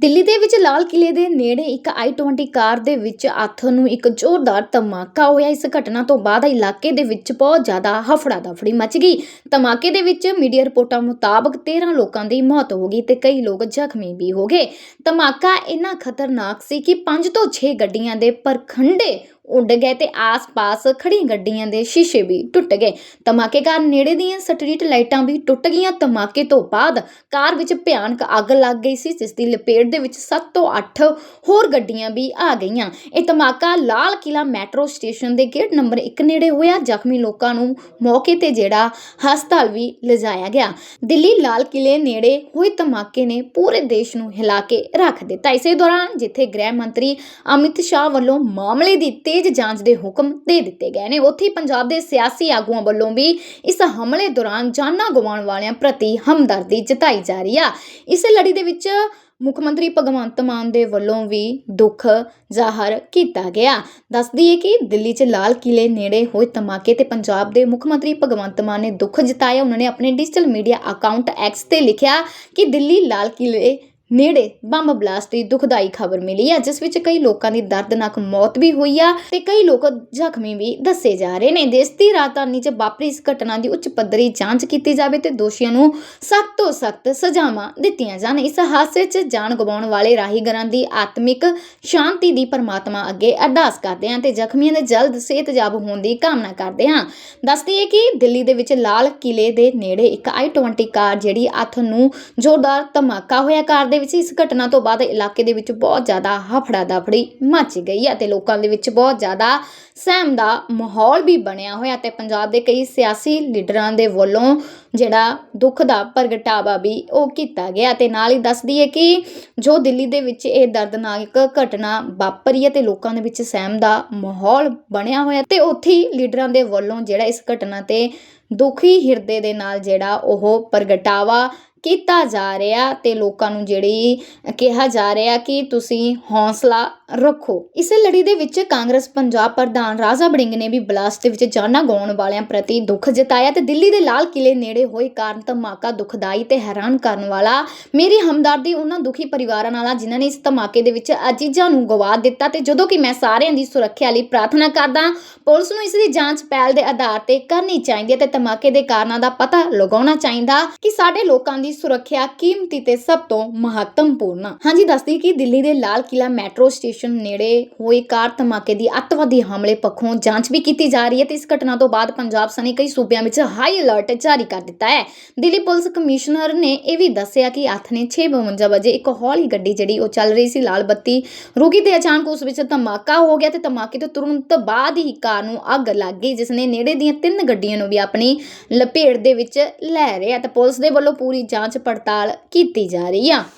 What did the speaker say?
ਦਿੱਲੀ ਦੇ ਵਿੱਚ ਲਾਲ ਕਿਲੇ ਦੇ ਨੇੜੇ ਇੱਕ i20 ਕਾਰ ਦੇ ਵਿੱਚ ਅੱਠ ਨੂੰ ਇੱਕ ਜ਼ੋਰਦਾਰ ਧਮਾਕਾ ਹੋਇਆ। ਇਸ ਘਟਨਾ ਤੋਂ ਬਾਅਦ ਇਲਾਕੇ ਦੇ ਵਿੱਚ ਬਹੁਤ ਜ਼ਿਆਦਾ ਹਫੜਾ ਦਫੜੀ ਮਚ ਗਈ। ਧਮਾਕੇ ਦੇ ਵਿੱਚ ਮੀਡੀਆ ਰਿਪੋਰਟਾਂ ਮੁਤਾਬਕ 13 ਲੋਕਾਂ ਦੀ ਮੌਤ ਹੋ ਗਈ ਤੇ ਕਈ ਲੋਕ ਜ਼ਖਮੀ ਵੀ ਹੋ ਗਏ। ਧਮਾਕਾ ਇੰਨਾ ਖਤਰਨਾਕ ਸੀ ਕਿ 5 ਤੋਂ 6 ਗੱਡੀਆਂ ਦੇ ਪਰਖੰਡੇ ਉੱਡ ਗਏ ਤੇ ਆਸ-ਪਾਸ ਖੜੀਆਂ ਗੱਡੀਆਂ ਦੇ ਸ਼ੀਸ਼ੇ ਵੀ ਟੁੱਟ ਗਏ। ਧਮਾਕੇ ਕਾਰਨ ਨੇੜੇ ਦੀਆਂ ਸਟਰੀਟ ਲਾਈਟਾਂ ਵੀ ਟੁੱਟ ਗਈਆਂ। ਧਮਾਕੇ ਤੋਂ ਬਾਅਦ ਕਾਰ ਵਿੱਚ ਭਿਆਨਕ ਅੱਗ ਲੱਗ ਗਈ ਸੀ, ਜਿਸ ਦੀ ਲਪੇਟ ਦੇ ਵਿੱਚ 7 ਤੋਂ 8 ਹੋਰ ਗੱਡੀਆਂ ਵੀ ਆ ਗਈਆਂ। ਇਹ ਧਮਾਕਾ ਲਾਲ ਕਿਲਾ ਮੈਟਰੋ ਸਟੇਸ਼ਨ ਦੇ ਗੇਟ ਨੰਬਰ 1 ਨੇੜੇ ਹੋਇਆ। ਜ਼ਖਮੀ ਲੋਕਾਂ ਨੂੰ ਮੌਕੇ ਤੇ ਜਿਹੜਾ ਹਸਪਤਾਲ ਵੀ ਲਿਜਾਇਆ ਗਿਆ। ਦਿੱਲੀ ਲਾਲ ਕਿਲੇ ਨੇੜੇ ਹੋਏ ਧਮਾਕੇ ਨੇ ਪੂਰੇ ਦੇਸ਼ ਨੂੰ ਹਿਲਾ ਕੇ ਰੱਖ ਦਿੱਤਾ। ਇਸੇ ਦੌਰਾਨ ਜਿੱਥੇ ਗ੍ਰਹਿ ਮੰਤਰੀ ਅਮਿਤ ਸ਼ਾਹ ਵੱਲੋਂ ਮਾਮਲੇ ਦੀ ਤੇ ਤੇਜ਼ ਜਾਂਚ ਦੇ ਹੁਕਮ ਦੇ ਦਿੱਤੇ ਗਏ ਨੇ। ਉੱਥੇ ਪੰਜਾਬ ਦੇ ਸਿਆਸੀ ਆਗੂਆਂ ਵੱਲੋਂ ਵੀ ਇਸ ਹਮਲੇ ਦੌਰਾਨ ਜਾਨਾਂ ਗਵਾਉਣ ਵਾਲਿਆਂ ਪ੍ਰਤੀ ਹਮਦਰਦੀ ਜਤਾਈ ਜਾ ਰਹੀ ਆ। ਇਸ ਲੜੀ ਦੇ ਵਿੱਚ ਮੁੱਖ ਮੰਤਰੀ ਭਗਵੰਤ ਮਾਨ ਦੇ ਵੱਲੋਂ ਵੀ ਦੁੱਖ ਜ਼ਾਹਰ ਕੀਤਾ ਗਿਆ। ਦੱਸਦੀ ਹੈ ਕਿ ਦਿੱਲੀ 'ਚ ਲਾਲ ਕਿਲੇ ਨੇੜੇ ਹੋਏ ਧਮਾਕੇ ਤੇ ਪੰਜਾਬ ਦੇ ਮੁੱਖ ਮੰਤਰੀ ਭਗਵੰਤ ਮਾਨ ਨੇ ਦੁੱਖ ਜਤਾਇਆ। ਉਹਨਾਂ ਨੇ ਆਪਣੇ ਡਿਜੀਟਲ ਮੀਡੀਆ ਅਕਾਊਂਟ ਐਕਸ ਤੇ ਲਿਖਿਆ ਕਿ ਦਿੱਲੀ ਲਾਲ ਕਿਲੇ ਨੇੜੇ ਬੰਬ ਬਲਾਸਟ ਦੀ ਦੁਖਦਾਈ ਖਬਰ ਮਿਲੀ ਹੈ, ਜਿਸ ਵਿੱਚ ਕਈ ਲੋਕਾਂ ਦੀ ਦਰਦਨਾਕ ਮੌਤ ਵੀ ਹੋਈ ਆ ਤੇ ਕਈ ਲੋਕ ਜ਼ਖਮੀ ਵੀ ਦੱਸੇ ਜਾ ਰਹੇ ਨੇ। ਦੇਸ਼ ਦੀ ਰਾਜਧਾਨੀ 'ਚ ਵਾਪਰੀ ਇਸ ਘਟਨਾ ਦੀ ਉੱਚ ਪੱਧਰੀ ਜਾਂਚ ਕੀਤੀ ਜਾਵੇ ਤੇ ਦੋਸ਼ੀਆਂ ਨੂੰ ਸਖਤ ਤੋਂ ਸਖਤ ਸਜ਼ਾਵਾਂ ਦਿੱਤੀਆਂ ਜਾਣ। ਇਸ ਹਾਦਸੇ 'ਚ ਜਾਨ ਗਵਾਉਣ ਵਾਲੇ ਰਾਹੀਗਰਾਂ ਦੀ ਆਤਮਿਕ ਸ਼ਾਂਤੀ ਦੀ ਪਰਮਾਤਮਾ ਅੱਗੇ ਅਰਦਾਸ ਕਰਦੇ ਹਾਂ ਤੇ ਜ਼ਖਮੀਆਂ ਦੇ ਜਲਦ ਸਿਹਤਯਾਬ ਹੋਣ ਦੀ ਕਾਮਨਾ ਕਰਦੇ ਹਾਂ। ਦੱਸਦੀ ਹੈ ਕਿ ਦਿੱਲੀ ਦੇ ਵਿੱਚ ਲਾਲ ਕਿਲੇ ਦੇ ਨੇੜੇ ਇੱਕ i20 ਕਾਰ ਜਿਹੜੀ ਅੱਥ ਨੂੰ ਜ਼ੋਰਦਾਰ ਧਮਾਕਾ ਹੋਇਆ। ਕਾਰ ਦੇ ਵਿੱਚ ਇਸ ਘਟਨਾ ਤੋਂ ਬਾਅਦ ਇਲਾਕੇ ਦੇ ਵਿੱਚ ਬਹੁਤ ਜ਼ਿਆਦਾ ਹਫੜਾ ਦਫੜੀ ਮਚ ਗਈ ਹੈ ਤੇ ਲੋਕਾਂ ਦੇ ਵਿੱਚ ਬਹੁਤ ਜ਼ਿਆਦਾ ਸਹਿਮ ਦਾ ਮਾਹੌਲ ਵੀ ਬਣਿਆ ਹੋਇਆ ਤੇ ਪੰਜਾਬ ਦੇ ਕਈ ਸਿਆਸੀ ਲੀਡਰਾਂ ਦੇ ਵੱਲੋਂ ਜਿਹੜਾ ਦੁੱਖ ਦਾ ਪ੍ਰਗਟਾਵਾ ਵੀ ਉਹ ਕੀਤਾ ਗਿਆ ਤੇ ਨਾਲ ਹੀ ਦੱਸਦੀ ਹੈ ਕਿ ਜੋ ਦਿੱਲੀ ਦੇ ਵਿੱਚ ਇਹ ਦਰਦਨਾਕ ਘਟਨਾ ਵਾਪਰੀ ਹੈ ਤੇ ਲੋਕਾਂ ਦੇ ਵਿੱਚ ਸਹਿਮ ਦਾ ਮਾਹੌਲ ਬਣਿਆ ਹੋਇਆ ਤੇ ਉੱਥੇ ਲੀਡਰਾਂ ਦੇ ਵੱਲੋਂ ਜਿਹੜਾ ਇਸ ਘਟਨਾ ਤੇ ਦੁਖੀ ਹਿਰਦੇ ਦੇ ਨਾਲ ਜਿਹੜਾ ਉਹ ਪ੍ਰਗਟਾਵਾ ਕੀਤਾ ਜਾ ਰਿਹਾ ਅਤੇ ਲੋਕਾਂ ਨੂੰ ਜਿਹੜੀ ਕਿਹਾ ਜਾ ਰਿਹਾ ਕਿ ਤੁਸੀਂ ਹੌਂਸਲਾ ਰੱਖੋ। ਇਸੇ ਲੜੀ ਦੇ ਵਿੱਚ ਕਾਂਗਰਸ, ਪੰਜਾਬ ਪ੍ਰਧਾਨ ਰਾਜਾ ਬੜਿੰਗ ਨੇ ਵੀ ਬਲਾਸਟ ਦੇ ਵਿੱਚ ਜਾਨਾਂ ਗਵਾਉਣ ਵਾਲਿਆਂ ਪ੍ਰਤੀ ਦੁੱਖ ਜਤਾਇਆ ਤੇ ਦਿੱਲੀ ਦੇ ਲਾਲ ਕਿਲੇ ਨੇੜੇ ਹੋਏ ਕਾਰਨ ਧਮਾਕਾ, ਦੁਖਦਾਈ ਤੇ ਹੈਰਾਨ ਕਰਨ ਵਾਲਾ ਮੇਰੀ ਹਮਦਰਦੀ ਉਹਨਾਂ ਦੁਖੀ ਪਰਿਵਾਰਾਂ ਨਾਲ ਆ ਜਿਨ੍ਹਾਂ ਨੇ ਇਸ ਧਮਾਕੇ ਦੇ ਵਿੱਚ ਅਜੀਜ਼ਾਂ ਨੂੰ ਗਵਾ ਦਿੱਤਾ ਤੇ ਜਦੋਂ ਕਿ ਮੈਂ ਸਾਰਿਆਂ ਦੀ ਸੁਰੱਖਿਆ ਲਈ ਪ੍ਰਾਰਥਨਾ ਕਰਦਾ ਪੁਲਿਸ ਨੂੰ ਇਸ ਦੀ ਜਾਂਚ ਪਹਿਲ ਦੇ ਆਧਾਰ ਤੇ ਕਰਨੀ ਚਾਹੀਦੀ ਹੈ ਤੇ ਧਮਾਕੇ ਦੇ ਕਾਰਨਾਂ ਦਾ ਪਤਾ ਲਗਾਉਣਾ ਚਾਹੀਦਾ ਕਿ ਸਾਡੇ ਲੋਕਾਂ ਦੀ ਸੁਰੱਖਿਆ ਕੀਮਤੀ ਤੇ ਸਭ ਤੋਂ ਮਹੱਤਵਪੂਰਨ ਆ। ਹਾਂਜੀ, ਦੱਸਦੀ ਕਿ ਦਿੱਲੀ ਦੇ ਲਾਲ ਕਿਲਾ ਮੈਟਰੋ ਸਟੇਸ਼ਨ ਨੇੜੇ ਹੋਏ ਕਾਰ ਧਮਾਕੇ ਦੀ ਅੱਤਵਾਦੀ ਹਮਲੇ ਪੱਖੋਂ ਜਾਂਚ ਵੀ ਕੀਤੀ ਜਾ ਰਹੀ ਹੈ ਤੇ ਇਸ ਘਟਨਾ ਤੋਂ ਬਾਅਦ ਪੰਜਾਬ ਸਣੇ ਕਈ ਸੂਬਿਆਂ ਵਿੱਚ ਹਾਈ ਅਲਰਟ ਜਾਰੀ ਕਰ ਦਿੱਤਾ ਹੈ। ਦਿੱਲੀ ਪੁਲਿਸ ਕਮਿਸ਼ਨਰ ਨੇ ਇਹ ਵੀ ਦੱਸਿਆ ਕਿ ਅੱਠ ਨੇ 6:52 ਵਜੇ ਇੱਕ ਹੌਲੀ ਗੱਡੀ ਜਿਹੜੀ ਉਹ ਚੱਲ ਰਹੀ ਸੀ ਲਾਲ ਬੱਤੀ ਰੁਕੀ ਤੇ ਅਚਾਨਕ ਉਸ ਵਿੱਚ ਧਮਾਕਾ ਹੋ ਗਿਆ ਤੇ ਧਮਾਕੇ ਤੋਂ ਤੁਰੰਤ ਬਾਅਦ ਹੀ ਕਾਰ ਨੂੰ ਅੱਗ ਲੱਗ ਗਈ, ਜਿਸ ਨੇ ਨੇੜੇ ਦੀਆਂ ਤਿੰਨ ਗੱਡੀਆਂ ਨੂੰ ਵੀ ਆਪਣੀ ਲਪੇਟ ਦੇ ਵਿੱਚ ਲੈ ਰਿਹਾ ਤੇ ਪੁਲਿਸ ਦੇ ਵੱਲੋਂ ਪੂਰੀ ਜਾਂਚ ਪੜਤਾਲ ਕੀਤੀ ਜਾ ਰਹੀ ਆ।